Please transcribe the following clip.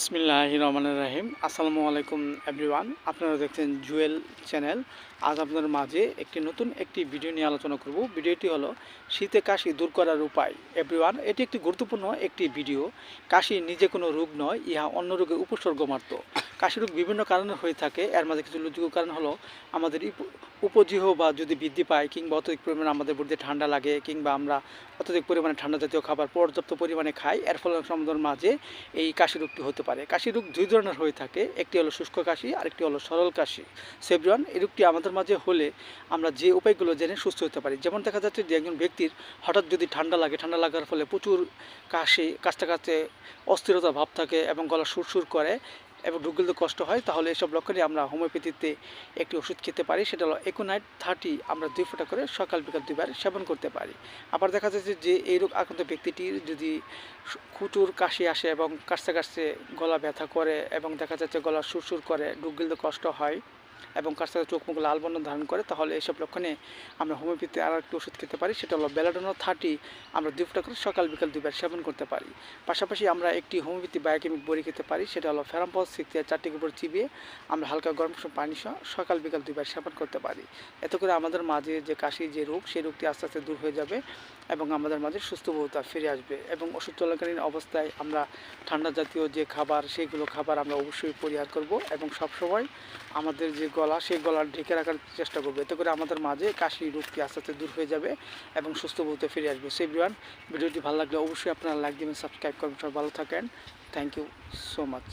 বিসমিল্লাহ রহমান রাহিম আসসালামু আলাইকুম, এভরিওয়ান। আপনারা দেখছেন জুয়েল চ্যানেল। আজ আপনার মাঝে একটি নতুন একটি ভিডিও নিয়ে আলোচনা করব। ভিডিওটি হলো, শীতে কাশি দূর করার উপায়। এভরিওয়ান, এটি একটি গুরুত্বপূর্ণ একটি ভিডিও। কাশি নিজে কোনো রোগ নয়, ইহা অন্য রোগে উপসর্গ মাত্র কাশি রোগ বিভিন্ন কারণে হয়ে থাকে। এর মাঝে কিছু উল্লেখযোগ্য কারণ হলো, আমাদের উপজিহ বা যদি বৃদ্ধি পায় কিংবা অত্যধিক পরিমাণে আমাদের বডিতে ঠান্ডা লাগে কিংবা আমরা অত্যধিক পরিমাণে ঠান্ডা জাতীয় খাবার পর্যাপ্ত পরিমাণে খাই, এর ফলে আমাদের মাঝে এই কাশি রোগটি হতে পারে। কাশি রোগ দুই ধরনের হয়ে থাকে, একটি হলো শুষ্ক কাশি, আরেকটি হলো সরল কাশি। সেব্রন এই রোগটি আমাদের মাঝে হলে আমরা যে উপায়গুলো জেনে সুস্থ হতে পারি। যেমন দেখা যাচ্ছে যে একজন ব্যক্তির হঠাৎ যদি ঠান্ডা লাগে, ঠান্ডা লাগার ফলে প্রচুর কাশি কাছতে কাছতে অস্থিরতা ভাব থাকে এবং গলা সুরসুর করে এবং গেলতে কষ্ট হয়, তাহলে এসব লক্ষণে আমরা হোমিওপ্যাথিতে একটি ওষুধ খেতে পারি। সেটা হলো একোনাইট থার্টি আমরা দুই ফোঁটা করে সকাল বিকাল দুইবার সেবন করতে পারি। আবার দেখা যাচ্ছে যে এই রোগ আক্রান্ত ব্যক্তিটির যদি খুচুর কাশি আসে এবং কাশতে কাশতে গলা ব্যথা করে এবং দেখা যাচ্ছে গলা সুরসুর করে গেলতে কষ্ট হয়। এবং কাছতে চোখ মুখ লাল বর্ণ ধারণ করে, তাহলে এইসব লক্ষণে আমরা হোমিওপ্যাথি আর একটি ওষুধ খেতে পারি। সেটা হলো বেলাডোনো থার্টি আমরা দুই ফোঁটা করে সকাল বিকাল দুইবার সেবন করতে পারি। পাশাপাশি আমরা একটি হোমিওপ্যাথি বায়োকেমিক বড়ি খেতে পারি, সেটা হলো ফেরাম্পস সিক্স চারটির উপর চিবিয়ে আমরা হালকা গরম সব পানি সহ সকাল বিকাল দুইবার সেবন করতে পারি। এত করে আমাদের মাঝে যে কাশি, যে রোগ, সেই রোগটি আস্তে আস্তে দূর হয়ে যাবে এবং আমাদের মাঝে সুস্থবোধতা ফিরে আসবে এবং ওষুধ চলাকালীন অবস্থায় আমরা ঠান্ডা জাতীয় যে খাবার সেইগুলো খাবার আমরা অবশ্যই পরিহার করব এবং সবসময় আমাদের যে গলা, সেই গলা ঢেকে রাখার চেষ্টা করবে। এতে করে আমাদের মাঝে কাশি রোগটি আস্তে আস্তে দূর হয়ে যাবে এবং সুস্থ বলতে ফিরে আসবে। সেই ভিডিওটি ভালো লাগলে অবশ্যই আপনারা লাইক দেবেন সাবস্ক্রাইব করবেন, সবাই ভালো থাকেন। Thank you so much